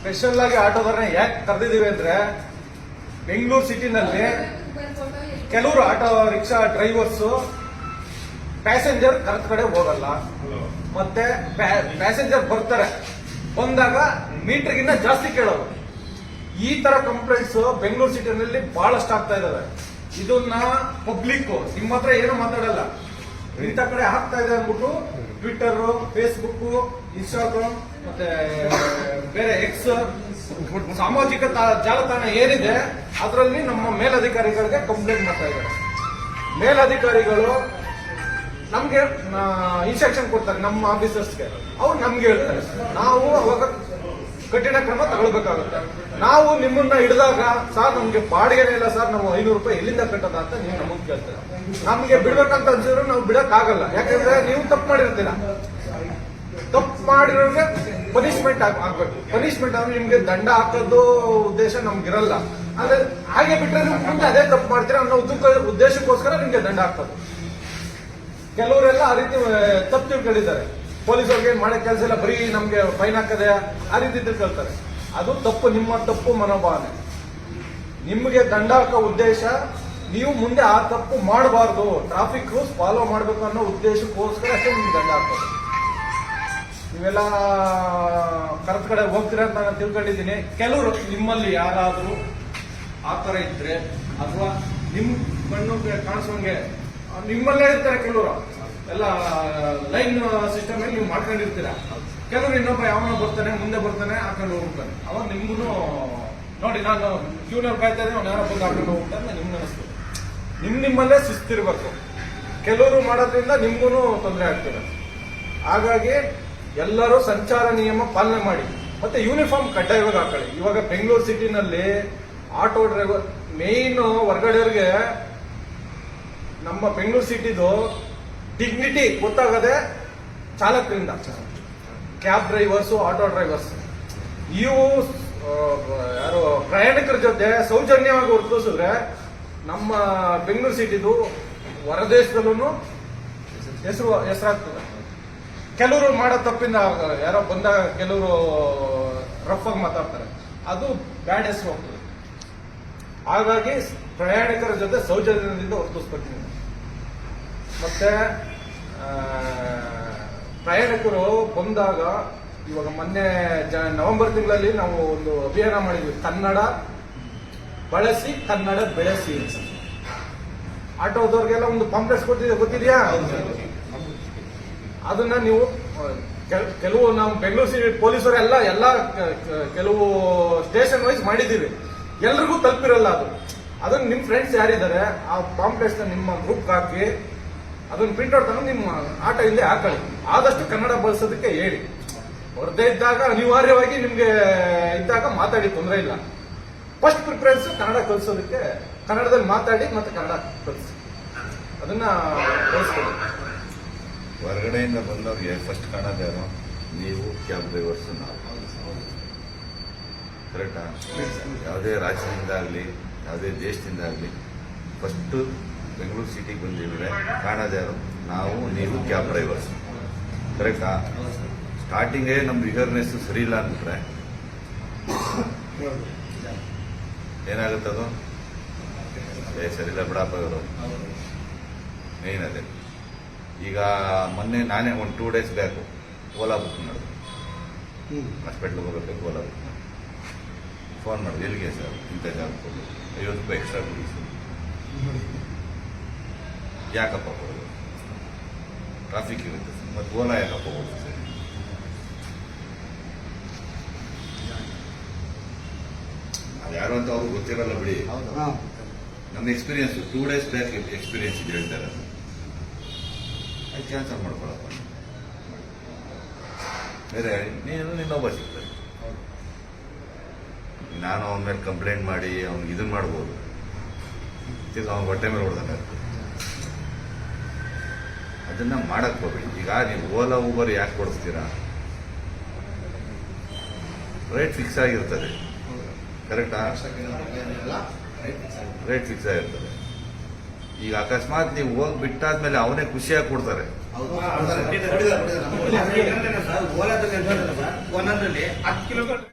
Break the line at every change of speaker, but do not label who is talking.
Special ಆಗಿ ಆಟೋದನ್ನ ಯಾಕೆ ಕರೆದಿದ್ದೀವಿ ಅಂದ್ರೆ ಬೆಂಗಳೂರು ಸಿಟಿನಲ್ಲಿ ಕೆಲವರು ಆಟೋ ರಿಕ್ಷಾ ಡ್ರೈವರ್ಸ್ ಪ್ಯಾಸೆಂಜರ್ ಕರೆದ ಕಡೆ ಹೋಗಲ್ಲ. ಮತ್ತೆ ಪ್ಯಾಸೆಂಜರ್ ಬರ್ತಾರೆ. ಬಂದಾಗ ಮೀಟರ್ಗಿನ್ನ ಜಾಸ್ತಿ ಕೇಳೋರು. ಈ ತರ ಕಂಪ್ಲೇಂಟ್ಸ್ ಬೆಂಗಳೂರು ಸಿಟಿನಲ್ಲಿ ಬಹಳಷ್ಟು ಆಗ್ತಾ ಇದಾವೆ. ಇದನ್ನ ಪಬ್ಲಿಕ್ ನಿಮ್ಮ ಹತ್ರ ಏನು ಮಾತಾಡಲ್ಲ. ಇಂಥ ಕಡೆ ಆಗ್ತಾ ಇದೆ ಅಂದ್ಬಿಟ್ಟು ಟ್ವಿಟರ್ ಫೇಸ್ಬುಕ್ ಇನ್ಸ್ಟಾಗ್ರಾಮ್ ಮತ್ತೆ, ಬೇರೆ ಎಕ್ಸ್ ಸಾಮಾಜಿಕ ಜಾಲತಾಣ ಏನಿದೆ, ಅದರಲ್ಲಿ ನಮ್ಮ ಮೇಲಧಿಕಾರಿಗಳಿಗೆ ಕಂಪ್ಲೇಂಟ್ ಮಾಡ್ತಾ ಇದ್ದಾರೆ. ಮೇಲಧಿಕಾರಿಗಳು ನಮ್ಗೆ ಇನ್ಸ್ಟ್ರಕ್ಷನ್ ಕೊಡ್ತಾರೆ ನಮ್ಮ ಆಫೀಸರ್ಸ್ಗೆ ಅವ್ರು ನಮ್ಗೆ ಹೇಳ್ತಾರೆ. ನಾವು ಅವಾಗ ಕಠಿಣ ಕ್ರಮ ತಗೊಳ್ಬೇಕಾಗುತ್ತೆ. ನಾವು ನಿಮ್ಮನ್ನ ಹಿಡಿದಾಗ, ಸರ್, ನಮ್ಗೆ ಬಾಡಿಗೆನೇ ಇಲ್ಲ, ಸರ್, ನಾವು ಐನೂರು ರೂಪಾಯಿ ಎಲ್ಲಿಂದ ಕಟ್ಟದ ಅಂತ ನೀವು ನಮಗ್ ಕೇಳ್ತೀರ? ನಮ್ಗೆ ಬಿಡ್ಬೇಕಂತ ಅನ್ಸಿದ್ರು ನಾವು ಬಿಡಕ್ ಆಗಲ್ಲ ಯಾಕಂದ್ರೆ ನೀವು ತಪ್ಪು ಮಾಡಿರ್ತೀರ? ತಪ್ಪು ಮಾಡಿರೋರಿಗೆ ಪನಿಷ್ಮೆಂಟ್ ಆಗ್ಬೇಕು. ಪನಿಷ್ಮೆಂಟ್ ಅಂದ್ರೆ ನಿಮ್ಗೆ ದಂಡ ಹಾಕೋದು ಉದ್ದೇಶ ನಮ್ಗಿರಲ್ಲ. ಅಂದ್ರೆ ಹಾಗೆ ಬಿಟ್ರೆ ನೀವು ಮುಂದೆ ಅದೇ ತಪ್ಪು ಮಾಡ್ತೀರ ಅನ್ನೋ ಉದ್ದೇಶಕ್ಕೋಸ್ಕರ ನಿಮ್ಗೆ ದಂಡ ಹಾಕೋದು ಕೆಲವರೆಲ್ಲ ಆ ರೀತಿ ತಪ್ಪು ತಿಳ್ಕೊಂಡಿದ್ದಾರೆ. ಪೊಲೀಸರಿಗೆ ಮಾಡೋ ಕೆಲಸ ಇಲ್ಲ, ಬರೀ ನಮಗೆ ಫೈನ್ ಹಾಕದೆ ಆ ರೀತಿ ತಿಳ್ಕೊಳ್ತಾರೆ ಅದು ತಪ್ಪು, ನಿಮ್ಮ ತಪ್ಪು ಮನೋಭಾವನೆ. ನಿಮಗೆ ದಂಡ ಹಾಕೋ ಉದ್ದೇಶ, ನೀವು ಮುಂದೆ ಆ ತಪ್ಪು ಮಾಡಬಾರ್ದು ಟ್ರಾಫಿಕ್ ರೂಲ್ಸ್ ಫಾಲೋ ಮಾಡಬೇಕು ಅನ್ನೋ ಉದ್ದೇಶಕ್ಕೋಸ್ಕರ ಅಷ್ಟೇ ನಿಮ್ಗೆ ದಂಡ ಹಾಕೋದು. ನೀವೆಲ್ಲ ಕರೆಕ್ಟ್ ಕಡೆ ಹೋಗ್ತೀರಾ ಅಂತ ನಾನು ತಿಳ್ಕೊಂಡಿದ್ದೀನಿ. ಕೆಲವರು, ನಿಮ್ಮಲ್ಲಿ ಯಾರಾದರೂ ಆ ಥರ ಇದ್ದರೆ ಅಥವಾ ನಿಮ್ಮ ಕಣ್ಣು ಕಾಣಿಸೋಂಗೆ, ನಿಮ್ಮಲ್ಲೇ ಇರ್ತಾರೆ ಕೆಲವರು. ಎಲ್ಲ ಲೈನ್ ಸಿಸ್ಟಮ್ ನೀವು ಮಾಡ್ಕೊಂಡಿರ್ತೀರ? ಕೆಲವರು ಇನ್ನೊಬ್ಬ ಯಾವನೋ ಬರ್ತಾನೆ, ಮುಂದೆ ಬರ್ತಾನೆ ಹಾಕೊಂಡು ಹೋಗ್ತಾನೆ ಅವಾಗ ನಿಮ್ಗೂ ನೋಡಿ, ನಾನು ಕ್ಯೂನಲ್ಲಿ ಕಾಯ್ತಾ ಇದ್ದೆ ಅವ್ನು ಯಾರೋ ಬಂದು ಹಾಕೊಂಡು ಹೋಗ್ತಾನೆ ನಿಮ್ಗೆ ಅನಿಸ್ತು. ನಿಮ್ ನಿಮ್ಮಲ್ಲೇ ಸುಸ್ತಿರ್ಬೇಕು. ಕೆಲವರು ಮಾಡೋದ್ರಿಂದ ನಿಮ್ಗೂ ತೊಂದರೆ ಆಗ್ತದೆ. ಹಾಗಾಗಿ ಎಲ್ಲರೂ ಸಂಚಾರ ನಿಯಮ ಪಾಲನೆ ಮಾಡಿ. ಮತ್ತೆ ಯೂನಿಫಾರ್ಮ್ ಕಡ್ಡಾಯವಾಗಿ ಹಾಕೊಳ್ಳಿ ಇವಾಗ ಬೆಂಗಳೂರು ಸಿಟಿನಲ್ಲಿ ಆಟೋ ಡ್ರೈವರ್ ಮೇನ್ ಹೊರಗಡೆಯವ್ರಿಗೆ ನಮ್ಮ ಬೆಂಗಳೂರು ಸಿಟಿದು ಡಿಗ್ನಿಟಿ ಗೊತ್ತಾಗದೆ ಚಾಲಕರಿಂದ. ಕ್ಯಾಬ್ ಡ್ರೈವರ್ಸ್ ಆಟೋ ಡ್ರೈವರ್ಸ್ ಇವು ಯಾರು, ಪ್ರಯಾಣಿಕರ ಜೊತೆ ಸೌಜನ್ಯವಾಗಿ ವರ್ತಿಸಿದ್ರೆ ನಮ್ಮ ಬೆಂಗಳೂರು ಸಿಟಿದು ಹೊರದೇಶದಲ್ಲೂ ಹೆಸರು, ಹೆಸರಾಗ್ತದೆ. ಕೆಲವರು ಮಾಡೋ ತಪ್ಪಿಂದ ಯಾರೋ ಬಂದಾಗ ಕೆಲವರು ರಫ್ ಆಗಿ ಮಾತಾಡ್ತಾರೆ. ಅದು ಬ್ಯಾಡ್ ಹೆಸರು ಹೋಗ್ತದೆ ಹಾಗಾಗಿ ಪ್ರಯಾಣಿಕರ ಜೊತೆ ಸೌಜನ್ಯದಿಂದ ವರ್ತಿಸ್ಬೇಕು ನೀವು ಮತ್ತೆ ಪ್ರಯಾಣಿಕರು ಬಂದಾಗ ಇವಾಗ ಮೊನ್ನೆ ಜ, ನವೆಂಬರ್ ತಿಂಗಳಲ್ಲಿ ನಾವು ಒಂದು ಅಭಿಯಾನ ಮಾಡಿದ್ವಿ, ಕನ್ನಡ ಬಳಸಿ, ಕನ್ನಡ ಬೆಳೆಸಿ. ಆಟೋದವ್ರಿಗೆಲ್ಲ ಒಂದು ಕಾಂಪ್ಲೆಕ್ಸ್ ಕೊಟ್ಟಿದೆ ಗೊತ್ತಿದೆಯಾ? ಅದನ್ನ ನೀವು ಕೆಲವು ನಾವು ಬೆಂಗಳೂರು ಸಿಟಿ ಪೊಲೀಸರು ಎಲ್ಲ ಎಲ್ಲ ಕೆಲವು ಸ್ಟೇಷನ್ ವೈಸ್ ಮಾಡಿದ್ದೀವಿ. ಎಲ್ರಿಗೂ ತಲುಪಿರಲ್ಲ ಅದು. ಅದನ್ನ ನಿಮ್ಮ ಫ್ರೆಂಡ್ಸ್ ಯಾರಿದ್ದಾರೆ, ಆ ಪಾಂಪ್ಲೆಟ್ಸ್ ನಿಮ್ಮ ಗ್ರೂಪ್ ಹಾಕಿ ಅದನ್ನ ಪ್ರಿಂಟ್ಔಟ್ ತಗೊಂಡು ನಿಮ್ಮ ಆಟ ಇಲ್ಲೇ ಹಾಕೊಳ್ಳಿ. ಆದಷ್ಟು ಕನ್ನಡ ಬಳಸೋದಕ್ಕೆ ಹೇಳಿ. ಹೊರದೇ ಇದ್ದಾಗ ಅನಿವಾರ್ಯವಾಗಿ ನಿಮಗೆ ಇದ್ದಾಗ ಮಾತಾಡಿ ತೊಂದರೆ ಇಲ್ಲ. ಫಸ್ಟ್ ಪ್ರಿಫರೆನ್ಸ್ ಕನ್ನಡ ಕಲಿಸೋದಕ್ಕೆ ಕನ್ನಡದಲ್ಲಿ ಮಾತಾಡಿ ಮತ್ತೆ ಕನ್ನಡ ಕಲಿಸಿ. ಅದನ್ನ ಕಲಿಸ್ಕೊಳ್ಳಿ
ಹೊರಗಡೆಯಿಂದ ಬಂದವ್ರಿಗೆ ಫಸ್ಟ್ ಕನ್ನಡ ಯಾರು ನೀವು ಕ್ಯಾಬ್ ಡ್ರೈವರ್ಸ್ ನಾವು ಕರೆಕ್ಟಾ ಯಾವುದೇ ರಾಜ್ಯದಿಂದ ಆಗಲಿ ಯಾವುದೇ ದೇಶದಿಂದ ಆಗಲಿ ಫಸ್ಟು ಬೆಂಗಳೂರು ಸಿಟಿಗೆ ಬಂದಿದ್ರೆ ಕಾಣೋದು ಅದು. ನಾವು, ನೀವು ಕ್ಯಾಬ್ ಡ್ರೈವರ್ಸ್ ಕರೆಕ್ಟಾ ಸ್ಟಾರ್ಟಿಂಗೇ ನಮ್ಮ ಬಿಹೇರ್ನೆಸ್ ಸರಿ ಇಲ್ಲ ಅಂದ್ಬಿಟ್ರೆ ಏನಾಗುತ್ತದು ಏ ಸರಿಲ್ಲ ಬಿಡಪ್ಪ ಇವರು. ಮೇನ್ ಅದೇ. ಈಗ ಮೊನ್ನೆ ನಾನೇ ಒಂದು two days back Ola book ಮಾಡಿದೆ. ಹಾಸ್ಪಿಟ್ಲಿಗೆ ಹೋಗಬೇಕು ಓಲಾ ಬುಕ್ ಮಾಡಿ ಫೋನ್ ಮಾಡಿದೆ, ಎಲ್ಲಿಗೆ ಸರ್? ಇಂಥ ಜಾಗಕ್ಕೆ ಐವತ್ತು ರೂಪಾಯಿ ಎಕ್ಸ್ಟ್ರಾ ಕೊಡಿ ಸರ್. ಯಾಕಪ್ಪ ಕೊಡೋದು ಟ್ರಾಫಿಕ್ ಇರುತ್ತೆ ಸರ್. ಮತ್ತು ಓಲಾ ಯಾಕಪ್ಪ ಹೋಗುತ್ತೆ ಸರ್. ಅದು ಯಾರು ಅಂತ ಅವ್ರಿಗೆ ಗೊತ್ತಿರಲ್ಲ ಬಿಡಿ. ನಮ್ಮ experience two days back experience ಇದೆ ಹೇಳ್ತಾರೆ ಅದು ಕ್ಯಾನ್ಸಲ್ ಮಾಡ್ಕೊಳಪ್ಪ. ಬೇರೆ ನೀನು ಇನ್ನೊಬ್ಬ ಸಿಗ್ತಾರೆ. ನಾನು ಅವನ ಮೇಲೆ ಕಂಪ್ಲೇಂಟ್ ಮಾಡಿ ಅವ್ನಿಗೆ ಇದನ್ನ ಮಾಡ್ಬೋದು. ಈಗ ಅವ್ನ ಹೊಟ್ಟೆ ಮೇಲೆ ಹೊಡೆದಾಗ ಅದನ್ನ ಮಾಡಕ್ ಹೋಗ್ಬೇಡಿ. ಈಗ ನೀವು ಓಲಾ ಊಬರ್ ಯಾಕೆ ಕೊಡಿಸ್ತೀರಾ ರೇಟ್ ಫಿಕ್ಸ್ ಆಗಿರ್ತದೆ. ಕರೆಕ್ಟಾ ರೇಟ್ ಫಿಕ್ಸ್ ಆಗಿರ್ತದೆ. ಈಗ ಅಕಸ್ಮಾತ್ ನೀವು ಹೋಗಿ ಬಿಟ್ಟಾದ್ಮೇಲೆ ಅವನೇ ಖುಷಿಯಾಗಿ ಕೊಡ್ತಾರೆ.
ಹತ್ತು ಕಿಲೋಮೀಟರ್